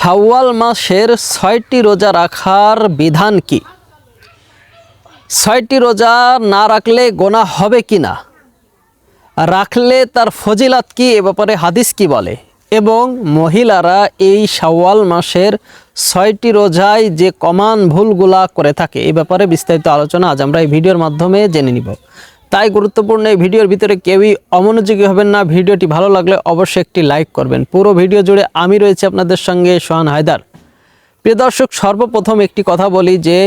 শাওয়াল মাসের ছয়টি রোজা রাখার বিধান কি? ছয়টি রোজা না রাখলে গোনা হবে কি না রাখলে তার ফজিলাত কি? এ ব্যাপারে হাদিস কি বলে? এবং মহিলারা এই শাওয়াল মাসের ছয়টি রোজায় যে কমান ভুলগুলা করে থাকে, এ ব্যাপারে বিস্তারিত আলোচনা আজ আমরা এই ভিডিওর মাধ্যমে জেনে নিব। তাই গুরুত্বপূর্ণ এই ভিডিওর ভিতরে কেউই অমনোযোগী হবেন না। ভিডিওটি ভালো লাগলে অবশ্যই একটি লাইক করবেন। পুরো ভিডিও জুড়ে আমি রয়েছি আপনাদের সঙ্গে সোহান হায়দার। প্রিয় দর্শক, সর্বপ্রথম একটি কথা বলি যে,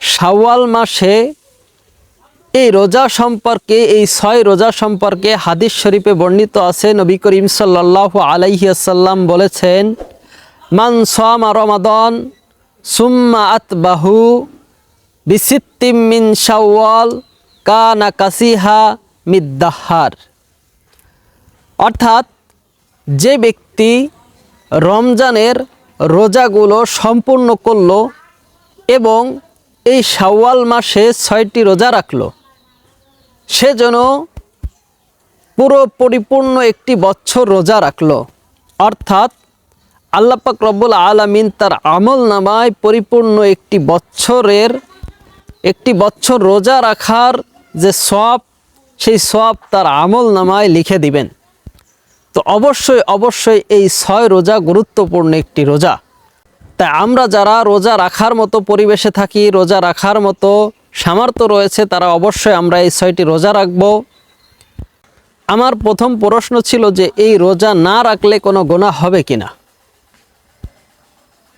শাওয়াল মাসে এই রোজা সম্পর্কে, এই ছয় রোজা সম্পর্কে হাদিস শরীফে বর্ণিত আছে। নবী করিম সাল্লাহ আলাইসাল্লাম বলেছেন, মান সোয়ামা রমাদন, সুম্মা আতবাহু বিসিত্তিম মিন শাওয়াল। কানা কাসিহা মিদ্দাহার। অর্থাৎ যে ব্যক্তি রমজানের রোজাগুলো সম্পূর্ণ করল এবং এই শাওয়াল মাসে ছয়টি রোজা রাখল, সে যেন পুরো পরিপূর্ণ একটি বছর রোজা রাখল। অর্থাৎ আল্লাপাক রব্বুল আলমিন তার আমল নামায় পরিপূর্ণ একটি বছরের একটি বছর রোজা রাখার যে সব, সেই সব তার আমল নামায় লিখে দিবেন। তো অবশ্যই অবশ্যই এই ছয় রোজা গুরুত্বপূর্ণ একটি রোজা। তাই আমরা যারা রোজা রাখার মতো পরিবেশে থাকি, রোজা রাখার মতো সামর্থ্য রয়েছে, তারা অবশ্যই আমরা এই ছয়টি রোজা রাখব। আমার প্রথম প্রশ্ন ছিল যে এই রোজা না রাখলে কোনো গোনা হবে কি না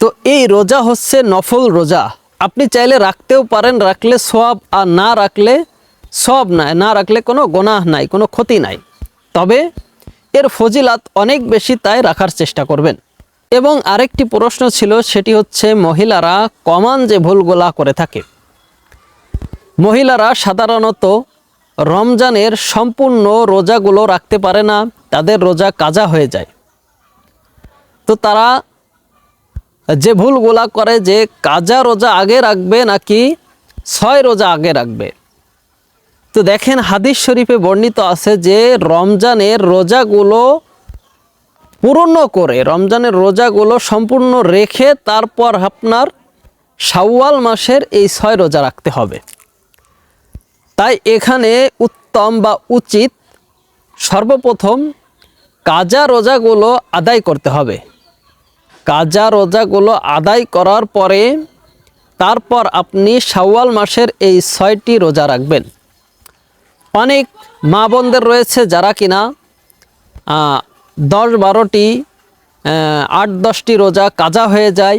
তো এই রোজা হচ্ছে নফল রোজা। আপনি চাইলে রাখতেও পারেন, রাখলে সব আর না রাখলে সব নাই না রাখলে কোনো গোনাহ নাই, কোনো ক্ষতি নাই। তবে এর ফজিলাত অনেক বেশি তাই রাখার চেষ্টা করবেন। এবং আরেকটি প্রশ্ন ছিল, সেটি হচ্ছে মহিলারা কমান যে ভুলগুলা করে থাকে। মহিলারা সাধারণত রমজানের সম্পূর্ণ রোজাগুলো রাখতে পারে না, তাদের রোজা কাজা হয়ে যায়। তো তারা যে ভুলগুলা করে যে কাজা রোজা আগে রাখবে নাকি ছয় রোজা আগে রাখবে? তো দেখেন হাদিস শরীফে বর্ণিত আছে যে রমজানের রোজাগুলো পূর্ণ করে, রমজানের রোজাগুলো সম্পূর্ণ রেখে তারপর আপনার শাওয়াল মাসের এই ছয় রোজা রাখতে হবে। তাই এখানে উত্তম বা উচিত সর্বপ্রথম কাজা রোজাগুলো আদায় করতে হবে। কাজা রোজাগুলো আদায় করার পরে তারপর আপনি শাওয়াল মাসের এই ছয়টি রোজা রাখবেন। অনেক মা বোনদের রয়েছে যারা কিনা দশ বারোটি আট দশটি রোজা কাজা হয়ে যায়।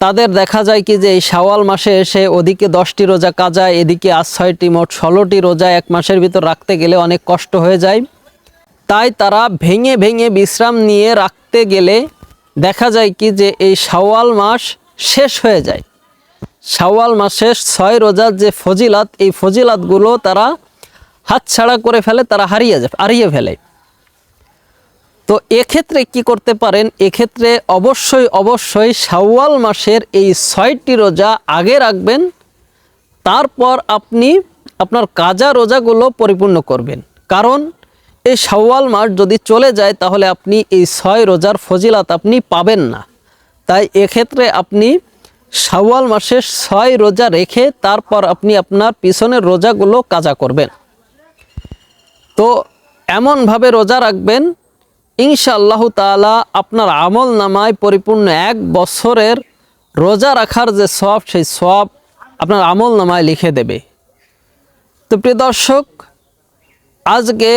তাদের দেখা যায় কি যে এই শাওয়াল মাসে এসে ওদিকে দশটি রোজা কাজা, এদিকে আর ছয়টি, মোট ষোলোটি রোজা এক মাসের ভিতর রাখতে গেলে অনেক কষ্ট হয়ে যায়। তাই তারা ভেঙে ভেঙে বিশ্রাম নিয়ে রাখতে গেলে দেখা যায় কি যে এই শাওয়াল মাস শেষ হয়ে যায়। শাওয়াল মাসের ছয় রোজার যে ফজিলাত, এই ফজিলাতগুলো তারা হাতছাড়া করে ফেলে, তারা হারিয়ে যায়, হারিয়ে ফেলে। তো এক্ষেত্রে কি করতে পারেন? এক্ষেত্রে অবশ্যই অবশ্যই শাওয়াল মাসের এই ছয়টি রোজা আগে রাখবেন, তারপর আপনি আপনার কাজা রোজাগুলো পরিপূর্ণ করবেন। কারণ এই শাওয়াল মাস যদি চলে যায়, তাহলে আপনি এই ছয় রোজার ফজিলাত আপনি পাবেন না। তাই এক্ষেত্রে আপনি শাওয়াল মাসের ছয় রোজা রেখে তারপর আপনি আপনার পিছনের রোজাগুলো কাজা করবেন। তো এমনভাবে রোজা রাখবেন, ইনশাআল্লাহ তালা আপনার আমল নামায় পরিপূর্ণ এক বছরের রোজা রাখার যে সব, সেই সব আপনার আমল নামায় লিখে দেবে। তো প্রিয় দর্শক, আজকে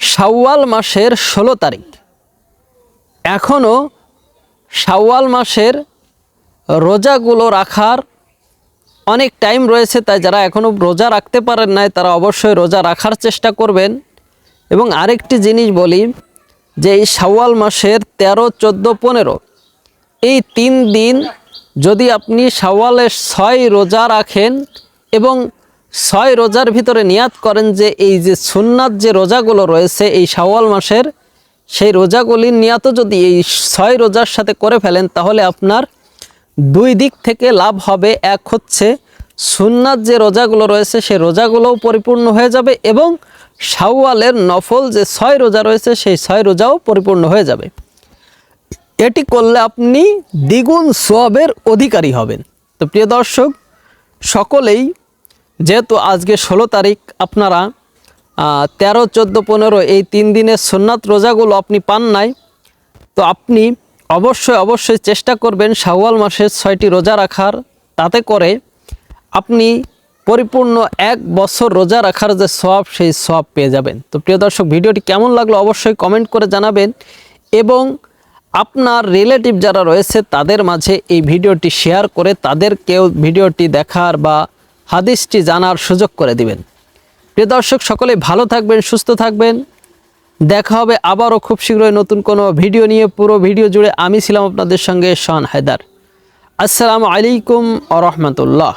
শাওয়াল মাসের ষোলো তারিখ। এখনও শাওয়াল মাসের রোজাগুলো রাখার অনেক টাইম রয়েছে, তাই যারা এখনও রোজা রাখতে পারেন নাই, তারা অবশ্যই রোজা রাখার চেষ্টা করবেন। এবং আরেকটি জিনিস বলি, যে এই শাওয়াল মাসের তেরো, চোদ্দ, পনেরো, এই তিন দিন যদি আপনি শাওয়ালের ছয় রোজা রাখেন এবং ছয় রোজার ভিতরে নিয়াত করেন যে এই যে সুন্নাত যে রোজাগুলো রয়েছে এই শাওয়াল মাসের, সেই রোজাগুলির নিয়াত যদি এই ছয় রোজার সাথে করে ফেলেন, তাহলে আপনার দুই দিক থেকে লাভ হবে, এক হচ্ছে সুন্নাত যে রোজাগুলো রয়েছে, সেই রোজাগুলোও পরিপূর্ণ হয়ে যাবে এবং শাওয়ালের নফল যে ছয় রোজা রয়েছে, সেই ছয় রোজাও পরিপূর্ণ হয়ে যাবে। এটি করলে আপনি দ্বিগুণ সোয়াবের অধিকারী হবেন। তো প্রিয় দর্শক, সকলেই যেহেতু আজকে ষোলো তারিখ, আপনারা তেরো, চোদ্দ, পনেরো এই তিন দিনের সোননাথ রোজাগুলো আপনি পান নাই, তো আপনি অবশ্যই অবশ্যই চেষ্টা করবেন শাওয়াল মাসের ছয়টি রোজা রাখার। তাতে করে আপনি পরিপূর্ণ এক বছর রোজা রাখার যে সব সেই সব পেয়ে যাবেন। তো প্রিয় দর্শক, ভিডিওটি কেমন লাগল অবশ্যই কমেন্ট করে জানাবেন এবং আপনার রিলেটিভ যারা রয়েছে, তাদের মাঝে এই ভিডিওটি শেয়ার করে তাদেরকেও ভিডিওটি দেখার বা হাদিসটি জানার সুযোগ করে দিবেন। প্রিয় দর্শক সকলে ভালো থাকবেন, সুস্থ থাকবেন। দেখা হবে আবারও খুব শীঘ্রই নতুন কোনো ভিডিও নিয়ে। পুরো ভিডিও জুড়ে আমি ছিলাম আপনাদের সঙ্গে শান হায়দার। আসসালামু আলাইকুম আ রহমতুল্লাহ।